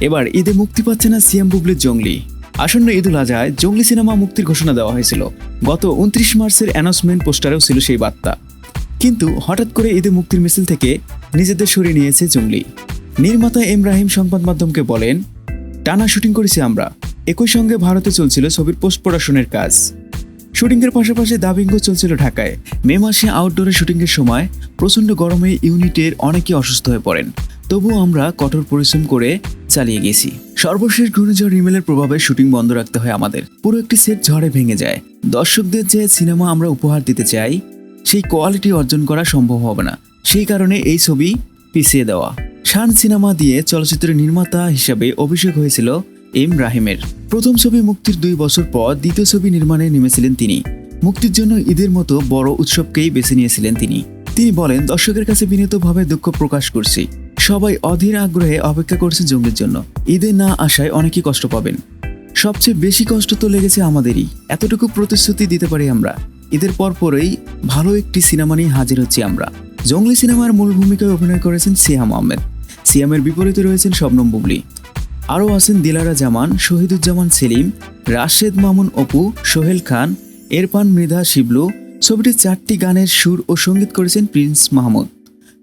এবার ঈদে মুক্তি পাচ্ছে না সিএম বুবলির জঙ্গলি। আসন্ন ঈদুল আজহায় জঙ্গলি সিনেমা মুক্তির ঘোষণা দেওয়া হয়েছিল। গত উনত্রিশ মার্চের অ্যানাউন্সমেন্ট পোস্টারেও ছিল সেই বার্তা। কিন্তু হঠাৎ করে ঈদে মুক্তির মিছিল থেকে নিজেদের সরিয়ে নিয়েছে জঙ্গলি। নির্মাতা এম রাহিম সংবাদ মাধ্যমকে বলেন, টানা শুটিং করেছি আমরা। একই সঙ্গে ভারতে চলছিল ছবির পোস্ট প্রোডাকশনের কাজ। শুটিংয়ের পাশাপাশি দাবিঙ্গ চলছিল ঢাকায়। মে মাসে আউটডোরে শুটিংয়ের সময় প্রচণ্ড গরমে ইউনিটের অনেকেই অসুস্থ হয়ে পড়েন। তবুও আমরা কঠোর পরিশ্রম করে চালিয়ে গেছি। সর্বশেষ ঘূর্ণিঝড় রিমেলের প্রভাবে শুটিং বন্ধ রাখতে হয় আমাদের। পুরো একটি সেট ঝড়ে ভেঙে যায়। দর্শকদের যে সিনেমা আমরা উপহার দিতে চাই, সেই কোয়ালিটি অর্জন করা সম্ভব হবে না। সেই কারণে এই ছবি পিছিয়ে দেওয়া। শান সিনেমা দিয়ে চলচ্চিত্রের নির্মাতা হিসাবে অভিষেক হয়েছিল এম রাহিমের। প্রথম ছবি মুক্তির দুই বছর পর দ্বিতীয় ছবি নির্মাণে নেমেছিলেন তিনি। মুক্তির জন্য ঈদের মতো বড় উৎসবকেই বেছে নিয়েছিলেন তিনি। তিনি বলেন, দর্শকের কাছে বিনীতভাবে দুঃখ প্রকাশ করছি। সবাই অধীর আগ্রহে অপেক্ষা করছে জঙ্গির জন্য। ঈদে না আসায় অনেকেই কষ্ট পাবেন। সবচেয়ে বেশি কষ্ট তো লেগেছে আমাদেরই। এতটুকু প্রতিশ্রুতি দিতে পারি আমরা। ঈদের পরপরই ভালো একটি সিনেমা নিয়ে হাজির হচ্ছি আমরা। জঙ্গলি সিনেমার মূল ভূমিকায় অভিনয় করেছেন সিয়াম আহমেদ। সিয়ামের বিপরীতে রয়েছেন শবনম বুবলি। আরও আছেন দিলারা জামান, শহীদুজ্জামান সেলিম, রাশেদ মামুন অপু, সোহেল খান এরপান মৃধা শিবলু। ছবিটির চারটি গানের সুর ও সংগীত করেছেন প্রিন্স মাহমুদ।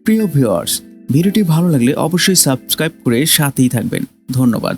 প্রিয় ভিউয়ার্স ভিডিওটি ভালো লাগলে অবশ্যই সাবস্ক্রাইব করে সাথেই থাকবেন। ধন্যবাদ।